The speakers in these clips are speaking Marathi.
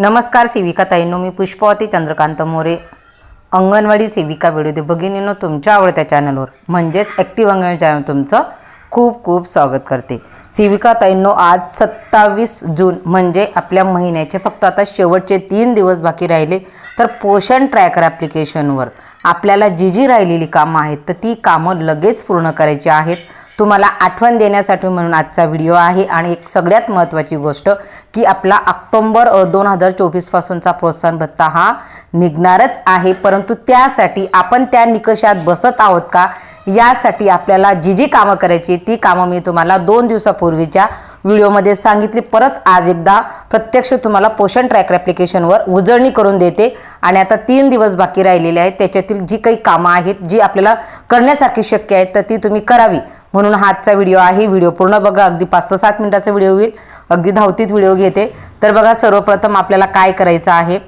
नमस्कार सेविका ताईंनो मी पुष्पावती चंद्रकांत मोरे. अंगणवाडी सेविका व्हिडिओ भगिनीनो तुमच्या आवडत्या चॅनलवर म्हणजेच ॲक्टिव्ह अंगणवाडी चॅनल तुमचं खूप खूप स्वागत करते. सेविका ताईंनो आज सत्तावीस जून म्हणजे आपल्या महिन्याचे फक्त आता शेवटचे तीन दिवस बाकी राहिले तर पोषण ट्रॅकर ॲप्लिकेशनवर आपल्याला जी जी राहिलेली कामं आहेत तर ती कामं लगेच पूर्ण करायची आहेत. तुम्हाला आठवण देण्यासाठी म्हणून आजचा व्हिडिओ आहे. आणि एक सगळ्यात महत्त्वाची गोष्ट की आपला ऑक्टोंबर दोन हजार चोवीसपासूनचा प्रोत्साहन भत्ता हा निघणारच आहे. परंतु त्यासाठी आपण त्या निकषात बसत आहोत का? यासाठी आपल्याला जी जी कामं करायची ती कामं मी तुम्हाला दोन दिवसापूर्वीच्या व्हिडिओमध्ये सांगितली. परत आज एकदा प्रत्यक्ष तुम्हाला पोषण ट्रॅकर ॲप्लिकेशनवर उजळणी करून देते. आणि आता तीन दिवस बाकी राहिलेले आहेत. त्याच्यातील जी काही कामं आहेत जी आपल्याला करण्यासारखी शक्य आहेत तर ती तुम्ही करावी. म्हणून हा आजचा व्हिडिओ आहे. व्हिडिओ पूर्ण बघा. अगदी पाच ते सात मिनिटाचा व्हिडिओ होईल. अगदी धावतीत व्हिडिओ घेते. तर बघा सर्वप्रथम आपल्याला काय करायचं आहे?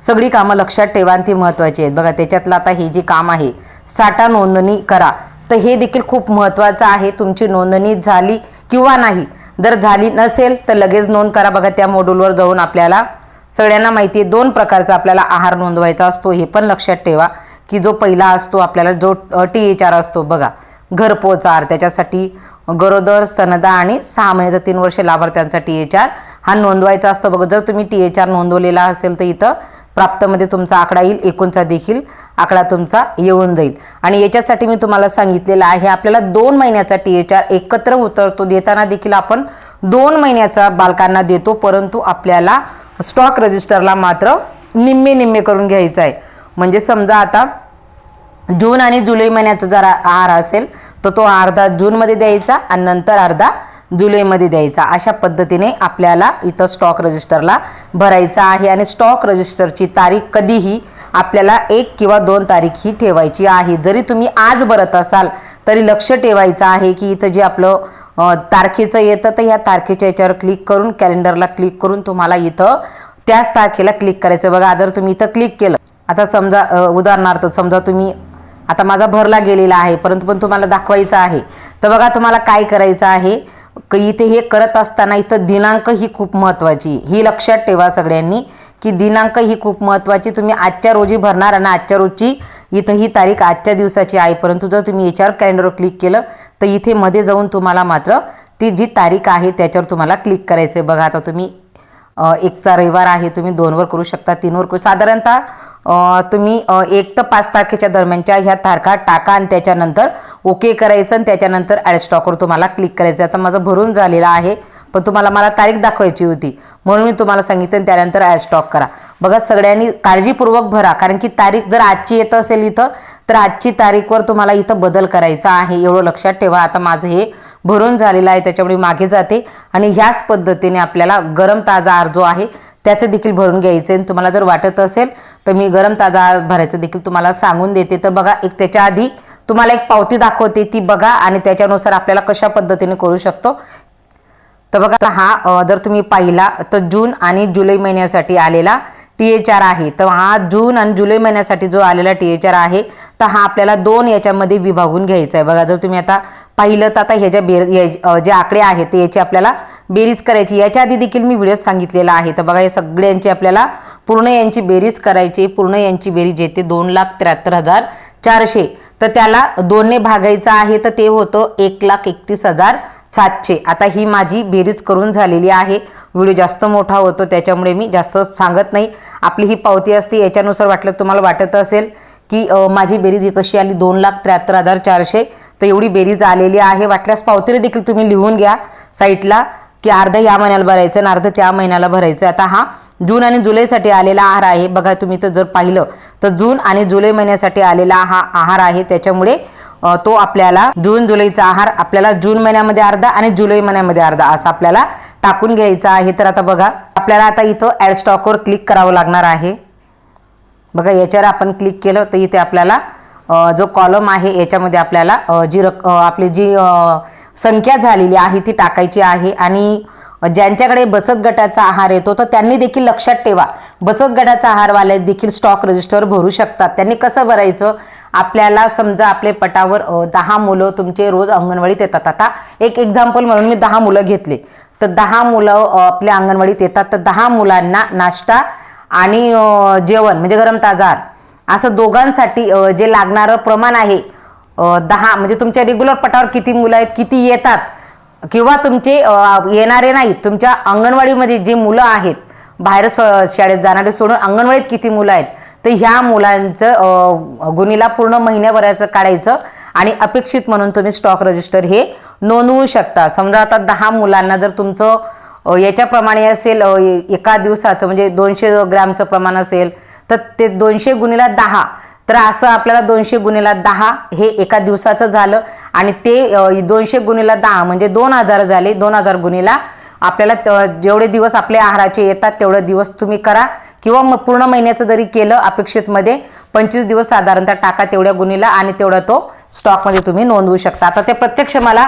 सगळी कामं लक्षात ठेवा आणि ती महत्त्वाची आहेत. बघा त्याच्यातलं आता हे जे काम आहे साठा नोंदणी करा. तर हे देखील खूप महत्त्वाचं आहे. तुमची नोंदणी झाली किंवा नाही जर झाली नसेल तर लगेच नोंद करा. बघा त्या मॉड्यूलवर जाऊन आपल्याला सगळ्यांना माहिती आहे. दोन प्रकारचा आपल्याला आहार नोंदवायचा असतो. हे पण लक्षात ठेवा की जो पहिला असतो आपल्याला जो टी एच आर असतो. बघा घरपोच आहार त्याच्यासाठी गरोदर स्तनदा आणि सहा महिने तीन वर्षे लाभार्थ्यांचा टी एच आर हा नोंदवायचा असतो. बघा जर तुम्ही टी एच आर नोंदवलेला असेल तर इथं प्राप्तमध्ये तुमचा आकडा येईल एकूणचा देखील आकडा तुमचा येऊन जाईल. आणि याच्यासाठी मी तुम्हाला सांगितलेलं आहे आपल्याला दोन महिन्याचा टी एच आर एकत्र उतरतो. देताना देखील आपण दोन महिन्याचा बालकांना देतो परंतु आपल्याला स्टॉक रजिस्टरला मात्र निम्मे निम्मे करून घ्यायचं आहे. म्हणजे समजा आता जून आणि जुलै महिन्याचा जर आहार असेल तर तो अर्धा जूनमध्ये द्यायचा आणि नंतर अर्धा जुलैमध्ये द्यायचा. अशा पद्धतीने आपल्याला इथं स्टॉक रजिस्टरला भरायचा आहे आणि स्टॉक रजिस्टरची तारीख कधीही आपल्याला एक किंवा दोन तारीख ही ठेवायची आहे. जरी तुम्ही आज भरत असाल तरी लक्ष ठेवायचं आहे की इथं जे आपलं तारखेचं येतं तर ह्या तारखेच्या याच्यावर क्लिक करून कॅलेंडरला क्लिक करून तुम्हाला इथं त्याच तारखेला क्लिक करायचं. बघा जर तुम्ही इथं क्लिक केलं आता समजा उदाहरणार्थ समजा तुम्ही आता माझा भरला गेलेला आहे परंतु पण तुम्हाला दाखवायचं आहे. तर बघा तुम्हाला काय करायचं आहे. इथे हे करत असताना इथं दिनांक ही खूप महत्त्वाची. ही लक्षात ठेवा सगळ्यांनी की दिनांक ही खूप महत्त्वाची. तुम्ही आजच्या रोजी भरणार आणि आजच्या रोजची इथं ही तारीख आजच्या दिवसाची आहे. परंतु जर तुम्ही याच्यावर कॅलेंडरवर क्लिक केलं तर इथे मध्ये जाऊन तुम्हाला मात्र ती जी तारीख आहे त्याच्यावर तुम्हाला क्लिक करायचं आहे बघा आता तुम्ही एकचा रविवार आहे. तुम्ही दोनवर करू शकता तीनवर करू. साधारणतः तुम्ही एक तर पाच तारखेच्या दरम्यानच्या ह्या तारखा टाका आणि त्याच्यानंतर ओके करायचं आणि त्याच्यानंतर ॲड स्टॉकवर तुम्हाला क्लिक करायचं. आता माझं भरून झालेलं आहे पण तुम्हाला मला तारीख दाखवायची होती. म्हणून मी तुम्हाला सांगितलं आणि त्यानंतर ॲड स्टॉक करा. बघा सगळ्यांनी काळजीपूर्वक भरा कारण की तारीख जर आजची येत असेल इथं तर आजची तारीखवर तुम्हाला इथं बदल करायचा आहे एवढं लक्षात ठेवा. आता माझं हे भरून झालेलं आहे त्याच्यामुळे मागे जाते. आणि ह्याच पद्धतीने आपल्याला गरम ताजा आर जो आहे त्याचं देखील भरून घ्यायचं आणि तुम्हाला जर वाटत असेल तर मी गरम ताजा भरायचं देखील तुम्हाला सांगून देते. तर बघा एक त्याच्या आधी तुम्हाला एक पावती दाखवते ती बघा आणि त्याच्यानुसार आपल्याला कशा पद्धतीने करू शकतो. तर बघा हा जर तुम्ही पाहिला तर जून आणि जुलै महिन्यासाठी आलेला टी एच आर आहे. तर हा जून आणि जुलै महिन्यासाठी जो आलेला टी एच आर आहे तर हा आपल्याला दोन याच्यामध्ये विभागून घ्यायचा आहे. बघा जर तुम्ही आता पाहिलं तर आता ह्याच्या बेर जे आकडे आहेत ते याची आपल्याला बेरीज करायची. याच्या आधी देखील मी व्हिडिओ सांगितलेला आहे. तर बघा हे सगळ्यांची आपल्याला पूर्ण यांची बेरीज करायची पूर्ण यांची बेरीज येते दोन लाख त्र्याहत्तर हजार चारशे. तर त्याला दोनने भागायचं आहे तर ते होतं एक लाख एकतीस हजार सातशे. आता ही माझी बेरीज करून झालेली आहे. व्हिडिओ जास्त मोठा होतो त्याच्यामुळे मी जास्त सांगत नाही. आपली ही पावती असते याच्यानुसार वाटलं तुम्हाला वाटत असेल की माझी बेरीज ही कशी आली? दोन लाख त्र्याहत्तर हजार चारशे. तर एवढी बेरीज आलेली आहे. वाटल्यास पावतीने देखील तुम्ही लिहून घ्या साईटला की अर्धा या महिन्याला भरायचं आणि अर्धा त्या महिन्याला भरायचं. आता हा जून आणि जुलैसाठी आलेला आहार आहे. बघा तुम्ही तर जर पाहिलं तर जून आणि जुलै महिन्यासाठी आलेला हा आहार आहे. त्याच्यामुळे तो आपल्याला जून जुलैचा आहार आपल्याला जून महिन्यामध्ये अर्धा आणि जुलै महिन्यामध्ये अर्धा असा आपल्याला टाकून घ्यायचा आहे. तर आता बघा आपल्याला आता इथं ॲड स्टॉकवर क्लिक करावं लागणार आहे. बघा याच्यावर आपण क्लिक केलं तर इथे आपल्याला जो कॉलम आहे याच्यामध्ये आपल्याला जी रक आपली जी संख्या झालेली आहे ती टाकायची आहे. आणि ज्यांच्याकडे बचत गटाचा आहार येतो तर त्यांनी देखील लक्षात ठेवा. बचत गटाचा आहारवाले देखील स्टॉक रजिस्टर भरू शकतात. त्यांनी कसं भरायचं? आपल्याला समजा आपले पटावर दहा मुलं तुमचे रोज अंगणवाडीत येतात. आता एक एक्झाम्पल म्हणून मी दहा मुलं घेतले. तर दहा मुलं आपल्या अंगणवाडीत येतात. तर दहा मुलांना नाश्ता आणि जेवण म्हणजे गरम ताजार असं दोघांसाठी जे लागणारं प्रमाण आहे दहा म्हणजे तुमच्या रेग्युलर पटावर किती मुलं आहेत किती येतात किंवा तुमचे येणारे नाहीत तुमच्या अंगणवाडीमध्ये जे मुलं आहेत बाहेर स शाळेत जाणारे सोडून अंगणवाडीत किती मुलं आहेत तर ह्या मुलांचं अ, गुणीला पूर्ण महिन्याभराचं काढायचं आणि अपेक्षित म्हणून तुम्ही स्टॉक रजिस्टर हे नोंदवू शकता. समजा आता दहा मुलांना जर तुमचं याच्याप्रमाणे असेल एका दिवसाचं म्हणजे दोनशे ग्रॅमचं प्रमाण असेल तर ते दोनशे गुणीला दहा. तर असं आपल्याला दोनशे गुणीला दहा हे एका दिवसाचं झालं आणि ते दोनशे गुणीला दहा म्हणजे दोन हजार झाले दोन हजार गुणीला आपल्याला जेवढे दिवस आपल्या आहाराचे येतात तेवढे दिवस तुम्ही करा. किंवा मग पूर्ण महिन्याचं जरी केलं अपेक्षितमध्ये पंचवीस दिवस साधारणतः टाका तेवढ्या गुणीला आणि तेवढा तो स्टॉकमध्ये तुम्ही नोंदवू शकता. आता ते प्रत्यक्ष मला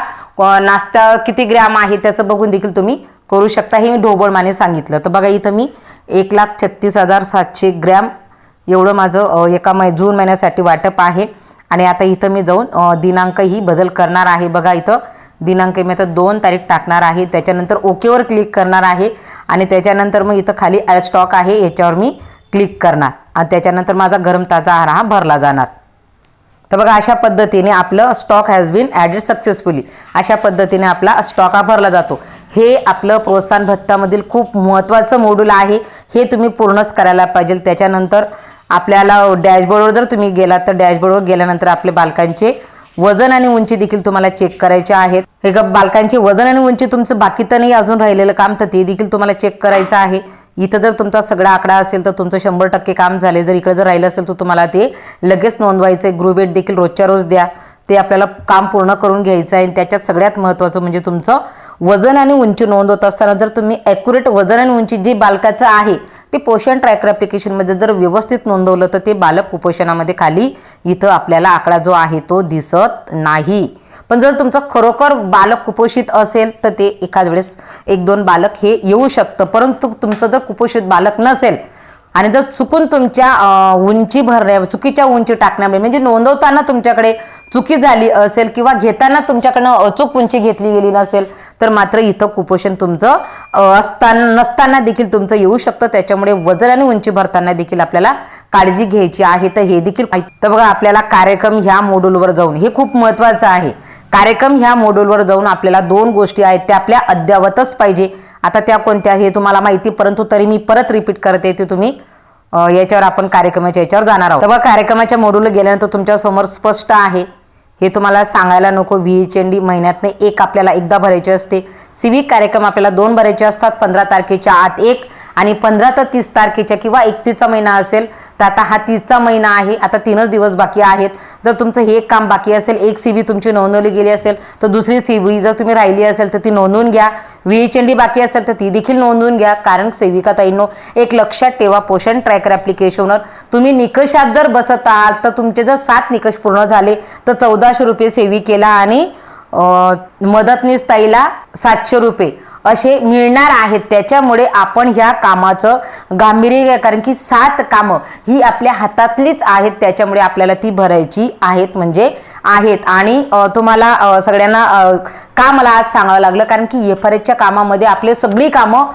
नाश्ता किती ग्रॅम आहे त्याचं बघून देखील तुम्ही करू शकता. हे मी ढोबळमाने सांगितलं. तर बघा इथं मी एक लाख छत्तीस हजार सातशे ग्रॅम एवढं माझं एका मै जून महिन्यासाठी वाटप आहे. आणि आता इथं मी जाऊन दिनांकही बदल करणार आहे. बघा इथं दिनांक मी आता दोन तारीख टाकणार आहे. त्याच्यानंतर ओकेवर क्लिक करणार आहे. आणि त्याच्यानंतर मग इथं खाली ॲड स्टॉक आहे याच्यावर मी क्लिक करणार. आणि त्याच्यानंतर माझा गरम ताजा आहार हा भरला जाणार. तर बघा अशा पद्धतीने आपलं stock has been added successfully अशा पद्धतीने आपला स्टॉक हा भरला जातो. हे आपलं प्रोत्साहन भत्तामधील खूप महत्त्वाचं मॉड्यूल आहे. हे तुम्ही पूर्णच करायला पाहिजे. त्याच्यानंतर आपल्याला डॅशबोर्डवर जर तुम्ही गेलात तर डॅशबोर्डवर गेल्यानंतर आपले बालकांचे वजन आणि उंची देखील तुम्हाला चेक करायचे आहेत. हे ग बालकांचे वजन आणि उंची तुमचं बाकी तर नाही अजून राहिलेलं काम तर ते देखील तुम्हाला चेक करायचं आहे. इथं जर तुमचा सगळा आकडा असेल तर तुमचं शंभर टक्के काम झाले. जर इकडे जर राहिलं असेल तर तुम्हाला ते लगेच नोंदवायचं आहे ग्रुप देखील रोजच्या रोज द्या. ते आपल्याला काम पूर्ण करून घ्यायचं आहे आणि त्याच्यात सगळ्यात महत्त्वाचं म्हणजे तुमचं वजन आणि उंची नोंदवत असताना जर तुम्ही ॲक्युरेट वजन आणि उंची जी बालकाचं आहे ते पोषण ट्रॅकर ॲप्लिकेशनमध्ये जर व्यवस्थित नोंदवलं तर ते बालक कुपोषणामध्ये खाली इथं आपल्याला आकडा जो आहे तो दिसत नाही. पण जर तुमचं खरोखर बालक कुपोषित असेल तर ते एखाद वेळेस एक दोन बालक हे येऊ शकतं. परंतु तुमचं जर कुपोषित बालक नसेल आणि जर चुकून तुमच्या उंची भरण्या चुकीच्या उंची टाकण्यामुळे म्हणजे नोंदवताना तुमच्याकडे चुकी झाली असेल किंवा घेताना तुमच्याकडनं अचूक उंची घेतली गेली नसेल तर मात्र इथं कुपोषण तुमचं असताना नसताना देखील तुमचं येऊ शकतं. त्याच्यामुळे वजन आणि उंची भरताना देखील आपल्याला काळजी घ्यायची आहे तर हे देखील तर बघा आपल्याला कार्यक्रम ह्या मॉड्यूलवर जाऊन हे खूप महत्त्वाचं आहे. कार्यक्रम ह्या मॉड्यूलवर जाऊन आपल्याला दोन गोष्टी आहेत त्या आपल्या अद्यावतच पाहिजे. आता त्या कोणत्या हे तुम्हाला माहिती परंतु तरी मी परत रिपीट करते ते तुम्ही याच्यावर आपण कार्यक्रमाच्या याच्यावर जाणार आहोत. तेव्हा कार्यक्रमाच्या मॉड्यूलला गेल्यानंतर तुमच्यासमोर स्पष्ट आहे. हे तुम्हाला सांगायला नको व्ही एच एन डी महिन्यातनं एक आपल्याला एकदा भरायचे असते. सिविक कार्यक्रम आपल्याला दोन भरायचे असतात पंधरा तारखेच्या आत एक आणि पंधरा ते तीस तारखेच्या किंवा एकतीसचा महिना असेल तर आता हा तीसचा महिना आहे आता तीनच दिवस बाकी आहेत. जर तुमचं हे एक काम बाकी असेल एक सी बी तुमची नोंदवली गेली असेल तर दुसरी सी बी जर तुम्ही राहिली असेल तर ती नोंदवून घ्या. व्ही एच एन डी बाकी असेल तर ती देखील नोंदवून घ्या. कारण सेविका ताईंनो एक लक्षात ठेवा पोषण ट्रॅकर ॲप्लिकेशनवर तुम्ही निकषात जर बसत आहात तर तुमचे जर सात निकष पूर्ण झाले तर चौदाशे रुपये सेविकेला आणि मदतनीस ताईला सातशे रुपये. असे मिळणार आहेत. त्याच्यामुळे आपण ह्या कामाचं गांभीर्य घ्या. कारण की सात कामं ही आपल्या हातातलीच आहेत. त्याच्यामुळे आपल्याला ती भरायची आहेत म्हणजे आहेत. आणि तुम्हाला सगळ्यांना का मला आज सांगावं लागलं? कारण की एफ आर एचच्या कामामध्ये आपले सगळी कामं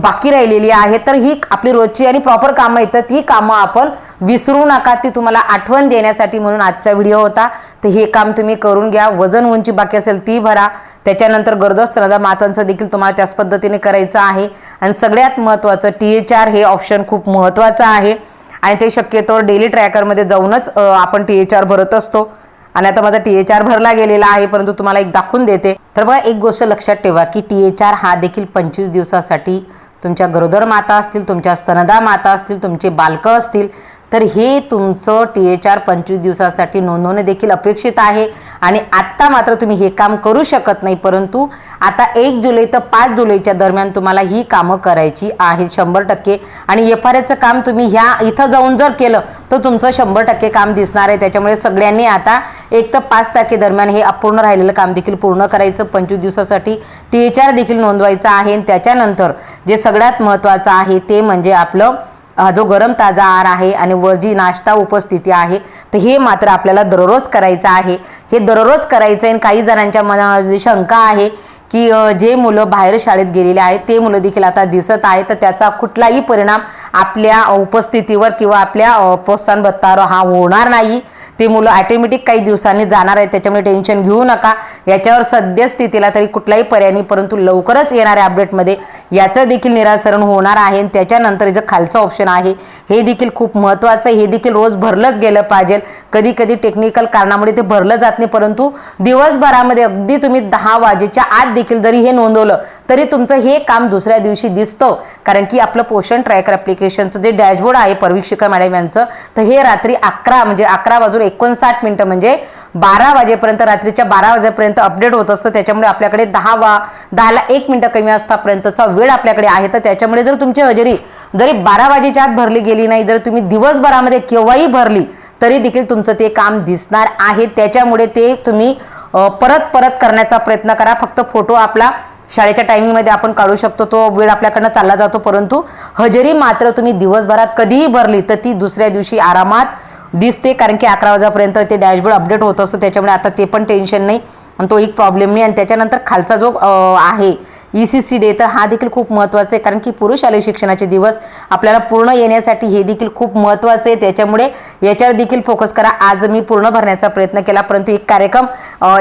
बाकी राहिलेली आहे तर ही आपली रोजची आणि प्रॉपर कामं येतात ही कामं आपण विसरू नका. ती तुम्हाला आठवण देण्यासाठी म्हणून आजचा व्हिडिओ होता. तर हे काम तुम्ही करून घ्या. वजन उंची बाकी असेल ती भरा. त्याच्यानंतर गरोदर मातांचं देखील तुम्हाला त्याच पद्धतीने करायचं आहे. आणि सगळ्यात महत्त्वाचं टी एच आर हे ऑप्शन खूप महत्त्वाचं आहे. आणि ते शक्यतोवर डेली ट्रॅकरमध्ये जाऊनच आपण टी एच आर भरत असतो. आणि आता माझा टी एच आर भरला गेलेला आहे परंतु तुम्हाला एक दाखवून देते. तर बघा एक गोष्ट लक्षात ठेवा की टी एच आर हा देखील पंचवीस दिवसासाठी तुमच्या गरोदर माता असतील तुमच्या स्तनदा माता असतील तुमचे बालकं असतील. तर हे तुमचं टी एच आर पंचवीस दिवसासाठी नोंदवणे देखील अपेक्षित आहे. आणि आत्ता मात्र तुम्ही हे काम करू शकत नाही परंतु आता एक जुलै तर पाच जुलैच्या दरम्यान तुम्हाला ही कामं करायची आहेत शंभर टक्के. आणि एफ आर एचं काम तुम्ही ह्या इथं जाऊन जर केलं तर तुमचं शंभर टक्के काम दिसणार आहे. त्याच्यामुळे सगळ्यांनी आता एक तर पाच तारखे दरम्यान हे अपूर्ण राहिलेलं काम देखील पूर्ण करायचं. पंचवीस दिवसासाठी टी एच आर देखील नोंदवायचं आहे. आणि त्याच्यानंतर जे सगळ्यात महत्त्वाचं आहे ते म्हणजे आपलं हा जो गरम ताजा आहार आहे आणि वर जी नाश्ता उपस्थिती आहे तर हे मात्र आपल्याला दररोज करायचं आहे. हे दररोज करायचं आहे आणि काही जणांच्या मनामध्ये शंका आहे की जे मुलं बाहेर शाळेत गेलेले आहेत ते मुलं देखील आता दिसत आहेत. तर त्याचा कुठलाही परिणाम आपल्या उपस्थितीवर किंवा आपल्या प्रोत्साहन भत्तावर हा होणार नाही. ती मुलं ॲटोमॅटिक काही दिवसांनी जाणार आहेत त्याच्यामुळे टेन्शन घेऊ नका. याच्यावर सद्यस्थितीला तरी कुठलाही पर्याय नाही परंतु लवकरच येणाऱ्या अपडेटमध्ये याचं देखील निराकरण होणार आहे आणि त्याच्यानंतर जे खालचं ऑप्शन आहे हे देखील खूप महत्त्वाचं आहे. हे देखील रोज भरलंच गेलं पाहिजे. कधी कधी टेक्निकल कारणामुळे ते भरलं जात नाही परंतु दिवसभरामध्ये अगदी तुम्ही दहा वाजेच्या आत देखील जरी हे नोंदवलं तरी तुमचं हे काम दुसऱ्या दिवशी दिसतं. कारण की आपलं पोषण ट्रॅकर ॲप्लिकेशनचं जे डॅशबोर्ड आहे परवीक्षिका मॅडम यांचं तर हे रात्री अकरा म्हणजे अकरा वाजून एकोणसाठ मिनटं म्हणजे बारा वाजेपर्यंत रात्रीच्या बारा वाजेपर्यंत अपडेट होत असतं. त्याच्यामुळे आपल्याकडे दहा वा दहाला एक मिनटं कमी असतापर्यंतचा वेळ आपल्याकडे आहे. तर त्याच्यामुळे जर तुमची हजेरी जरी बारा वाजेच्या आत भरली गेली नाही जर तुम्ही दिवसभरामध्ये केव्हाही भरली तरी देखील तुमचं ते काम दिसणार आहे. त्याच्यामुळे ते तुम्ही परत परत करण्याचा प्रयत्न करा. फक्त फोटो आपला शाळेच्या टायमिंगमध्ये आपण काढू शकतो. तो वेळ आपल्याकडनं चालला जातो. परंतु हजेरी मात्र तुम्ही दिवसभरात कधीही भरली तर ती दुसऱ्या दिवशी आरामात दिसते कारण की अकरा वाजेपर्यंत ते डॅशबोर्ड अपडेट होत असतं. त्याच्यामुळे आता ते पण टेन्शन नाही. आणि तो एक प्रॉब्लेम नाही. आणि त्याच्यानंतर खालचा जो आहे ई सी सी डे तर हा देखील खूप महत्त्वाचा आहे. कारण की पुरुष शालेय शिक्षणाचे दिवस आपल्याला पूर्ण येण्यासाठी हे देखील खूप महत्त्वाचं आहे. त्याच्यामुळे याच्यावर देखील फोकस करा. आज मी पूर्ण भरण्याचा प्रयत्न केला. परंतु एक कार्यक्रम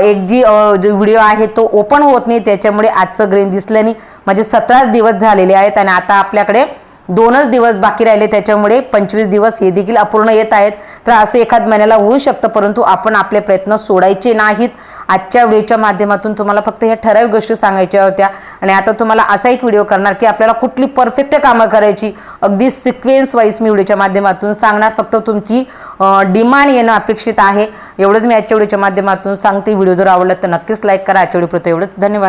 एक जी जो व्हिडिओ आहे तो ओपन होत नाही. त्याच्यामुळे आजचं ग्रेन दिसलं नाही. म्हणजे सतरा दिवस झालेले आहेत. आणि आता आपल्याकडे दोनच दिवस बाकी राहिले त्याच्यामुळे पंचवीस दिवस हे देखील अपूर्ण येत आहेत. तर असं एखाद महिन्याला होऊ शकतं परंतु आपण आपले प्रयत्न सोडायचे नाहीत. आजच्या व्हिडिओच्या माध्यमातून तुम्हाला फक्त ह्या ठराविक गोष्टी सांगायच्या होत्या. आणि आता तुम्हाला असा एक व्हिडिओ करणार की आपल्याला कुठली परफेक्ट कामं करायची. अगदी सिक्वेन्स वाईज मी व्हिडिओच्या माध्यमातून सांगणार. फक्त तुमची डिमांड येणं अपेक्षित आहे. एवढंच मी आजच्या व्हिडिओच्या माध्यमातून सांगते. व्हिडिओ जर आवडला तर नक्कीच लाईक करा. आजच्या व्हिडिओ एवढंच. धन्यवाद.